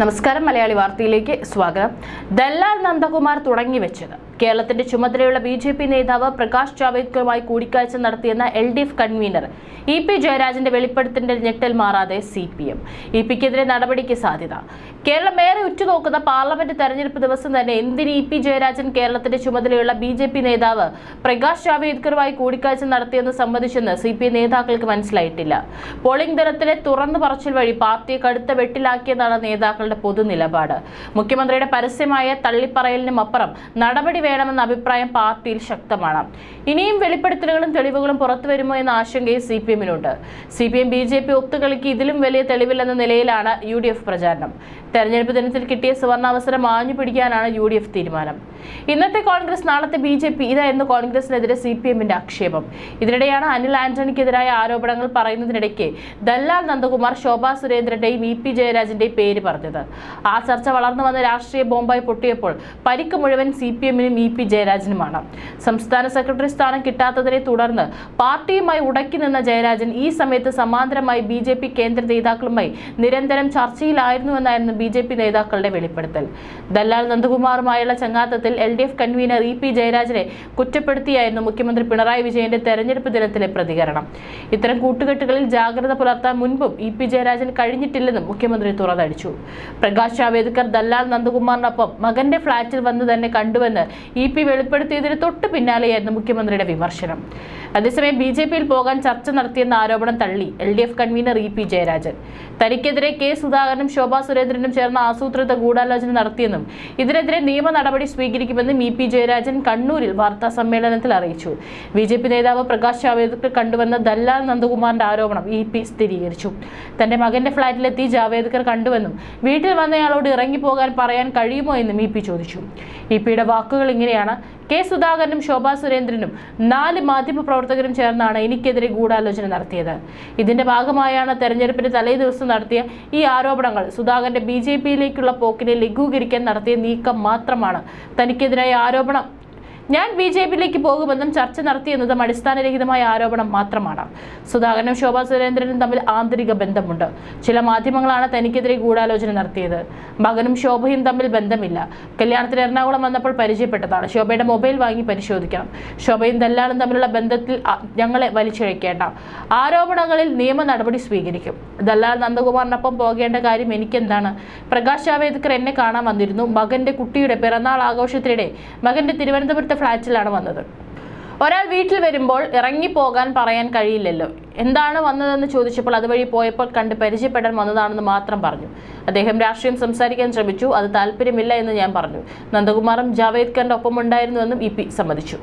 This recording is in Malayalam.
നമസ്കാരം മലയാളി വാർത്തയിലേക്ക് സ്വാഗതം. ദല്ലാൽ നന്ദകുമാർ തുടങ്ങി വെച്ചത് കേരളത്തിന്റെ ചുമതലയുള്ള ബി ജെ പി നേതാവ് പ്രകാശ് ജാവേദ്കറുമായി കൂടിക്കാഴ്ച നടത്തിയെന്ന L D F convener E P ജയരാജന്റെ വെളിപ്പെടുത്തിന്റെ ഞെട്ടൽ മാറാതെ സി പി എം. ഇ പിക്കെതിരെ നടപടിക്ക് സാധ്യത. കേരളം ഏറെ ഉറ്റുനോക്കുന്ന പാർലമെന്റ് തെരഞ്ഞെടുപ്പ് ദിവസം തന്നെ എന്തിന് ഇ പി ജയരാജൻ കേരളത്തിന്റെ ചുമതലയുള്ള ബി ജെ പി നേതാവ് പ്രകാശ് ജാവേദ്കറുമായി കൂടിക്കാഴ്ച നടത്തിയെന്ന് സംബന്ധിച്ചെന്ന് സി പി ഐ നേതാക്കൾക്ക് മനസ്സിലായിട്ടില്ല. പോളിംഗ് ദിനത്തിലെ തുറന്നു പറച്ചിൽ വഴി പാർട്ടിയെ കടുത്ത വെട്ടിലാക്കിയെന്നാണ് നേതാക്കളുടെ പൊതു നിലപാട് മുഖ്യമന്ത്രിയുടെ പരസ്യമായ തള്ളിപ്പറയലിനും അപ്പുറം നടപടി വേണമെന്ന അഭിപ്രായം പാർട്ടിയിൽ ശക്തമാണ്. ഇനിയും വെളിപ്പെടുത്തലുകളും തെളിവുകളും പുറത്തു വരുമോ എന്ന ആശങ്കയും C P എമ്മിനുണ്ട് C P M B J P ഒത്തുകളിക്ക് ഇതിലും വലിയ തെളിവില്ലെന്ന നിലയിലാണ് യു ഡി എഫ് പ്രചാരണം. തെരഞ്ഞെടുപ്പ് ദിനത്തിൽ കിട്ടിയ സുവർണാവസരം ആഞ്ഞു പിടിക്കാനാണ് യു ഡി എഫ് തീരുമാനം. ഇന്നത്തെ കോൺഗ്രസ് നാളത്തെ ബി ജെ പി. ഇതായിരുന്നു കോൺഗ്രസിനെതിരെ സി പി എമ്മിന്റെ ആക്ഷേപം. ഇതിനിടെയാണ് അനിൽ ആന്റണിക്കെതിരായ ആരോപണങ്ങൾ പറയുന്നതിനിടയ്ക്ക് ദല്ലാൽ നന്ദകുമാർ ശോഭാ സുരേന്ദ്രന്റെയും ഇ പി ജയരാജന്റെയും പേര് പറഞ്ഞത്. ആ ചർച്ച വളർന്നു വന്ന രാഷ്ട്രീയ ബോംബായി പൊട്ടിയപ്പോൾ പരിക്ക് മുഴുവൻ സി പി എമ്മിനും ഇ പി ജയരാജനുമാണ്. സംസ്ഥാന സെക്രട്ടറി സ്ഥാനം കിട്ടാത്തതിനെ തുടർന്ന് പാർട്ടിയുമായി ഉടക്കി നിന്ന ജയരാജൻ ഈ സമയത്ത് സമാന്തരമായി ബി ജെ പി കേന്ദ്ര നേതാക്കളുമായി നിരന്തരം ചർച്ചയിലായിരുന്നുവെന്നായിരുന്നു ബി ജെ പി നേതാക്കളുടെ വെളിപ്പെടുത്തൽ. ദല്ലാൽ നന്ദകുമാറുമായുള്ള ചങ്ങാത്തത്തിൽ L D F convener E P ജയരാജനെ കുറ്റപ്പെടുത്തിയായിരുന്നു മുഖ്യമന്ത്രി പിണറായി വിജയന്റെ തെരഞ്ഞെടുപ്പ് ദിനത്തിലെ പ്രതികരണം. ഇത്തരം കൂട്ടുകെട്ടുകളിൽ ജാഗ്രത പുലർത്താൻ മുൻപും ഇ പി ജയരാജൻ കഴിഞ്ഞിട്ടില്ലെന്നും മുഖ്യമന്ത്രി തുറന്നടിച്ചു. പ്രകാശ് ജാവേദ്കർ ദല്ലാൽ നന്ദകുമാറിനൊപ്പം മകന്റെ ഫ്ളാറ്റിൽ വന്ന് തന്നെ കണ്ടുവെന്ന് ഇ പി വെളിപ്പെടുത്തിയതിന് തൊട്ടു പിന്നാലെയായിരുന്നു മുഖ്യമന്ത്രിയുടെ വിമർശനം. അതേസമയം ബി ജെ പിയിൽ പോകാൻ ചർച്ച നടത്തിയെന്ന ആരോപണം തള്ളി L D F convener E P Jayarajan. തനിക്കെതിരെ കെ സുധാകരനും ശോഭാ സുരേന്ദ്രനും ചേർന്ന ആസൂത്രിത ഗൂഢാലോചന നടത്തിയെന്നും ഇതിനെതിരെ നിയമ നടപടി സ്വീകരിക്കുമെന്നും ഇ പി ജയരാജൻ കണ്ണൂരിൽ വാർത്താ സമ്മേളനത്തിൽ അറിയിച്ചു. ബി ജെ പി നേതാവ് പ്രകാശ് ജാവേദ്കർ കണ്ടുവന്ന ദല്ലാൽ നന്ദകുമാറിന്റെ ആരോപണം ഇ പി സ്ഥിരീകരിച്ചു. തന്റെ മകന്റെ ഫ്ളാറ്റിലെത്തി ജാവേദ്കർ കണ്ടുവെന്നും വീട്ടിൽ വന്നയാളോട് ഇറങ്ങിപ്പോകാൻ പറയാൻ കഴിയുമോ എന്നും ഇ പി ചോദിച്ചു. ഇ പിയുടെ വാക്കുകൾ ഇങ്ങനെയാണ്. കെ സുധാകരനും ശോഭാ സുരേന്ദ്രനും നാല് മാധ്യമപ്രവർത്തകരും ചേർന്നാണ് എനിക്കെതിരെ ഗൂഢാലോചന നടത്തിയത്. ഇതിന്റെ ഭാഗമായാണ് തെരഞ്ഞെടുപ്പിന് തലേദിവസം നടത്തിയ ഈ ആരോപണങ്ങൾ. സുധാകരന്റെ ബി ജെ പിയിലേക്കുള്ള പോക്കിനെ ലഘൂകരിക്കാൻ നടത്തിയ നീക്കം മാത്രമാണ് തനിക്കെതിരായ ആരോപണം. ഞാൻ ബി ജെ പിയിലേക്ക് പോകുമെന്നും ചർച്ച നടത്തിയെന്നതും അടിസ്ഥാനരഹിതമായ ആരോപണം മാത്രമാണ്. സുധാകരനും ശോഭാ സുരേന്ദ്രനും തമ്മിൽ ആന്തരിക ബന്ധമുണ്ട്. ചില മാധ്യമങ്ങളാണ് തനിക്കെതിരെ ഗൂഢാലോചന നടത്തിയത്. മകനും ശോഭയും തമ്മിൽ ബന്ധമില്ല. കല്യാണത്തിന് എറണാകുളം വന്നപ്പോൾ പരിചയപ്പെട്ടതാണ്. ശോഭയുടെ മൊബൈൽ വാങ്ങി പരിശോധിക്കണം. ശോഭയും ദല്ലാളും തമ്മിലുള്ള ബന്ധത്തിൽ ഞങ്ങളെ വലിച്ചിഴക്കേണ്ട. ആരോപണങ്ങളിൽ നിയമ നടപടി സ്വീകരിക്കും. ദല്ലാൽ നന്ദകുമാറിനൊപ്പം പോകേണ്ട കാര്യം എനിക്കെന്താണ്? പ്രകാശ് ജാവേദ്കർ എന്നെ കാണാൻ വന്നിരുന്നു. മകന്റെ കുട്ടിയുടെ പിറന്നാൾ ആഘോഷത്തിനിടെ മകന്റെ തിരുവനന്തപുരത്തെ ഫ്ളാറ്റിലാണ് വന്നത്. ഒരാൾ വീട്ടിൽ വരുമ്പോൾ ഇറങ്ങിപ്പോകാൻ പറയാൻ കഴിയില്ലല്ലോ. എന്താണ് വന്നതെന്ന് ചോദിച്ചപ്പോൾ അതുവഴി പോയപ്പോൾ കണ്ട് പരിചയപ്പെടാൻ വന്നതാണെന്ന് മാത്രം പറഞ്ഞു. അദ്ദേഹം രാഷ്ട്രീയം സംസാരിക്കാൻ ശ്രമിച്ചു. അത് താല്പര്യമില്ല എന്ന് ഞാൻ പറഞ്ഞു. നന്ദകുമാറും ജാവേദ്കറിന്റെ ഒപ്പമുണ്ടായിരുന്നുവെന്നും ഇ പി സമ്മതിച്ചു.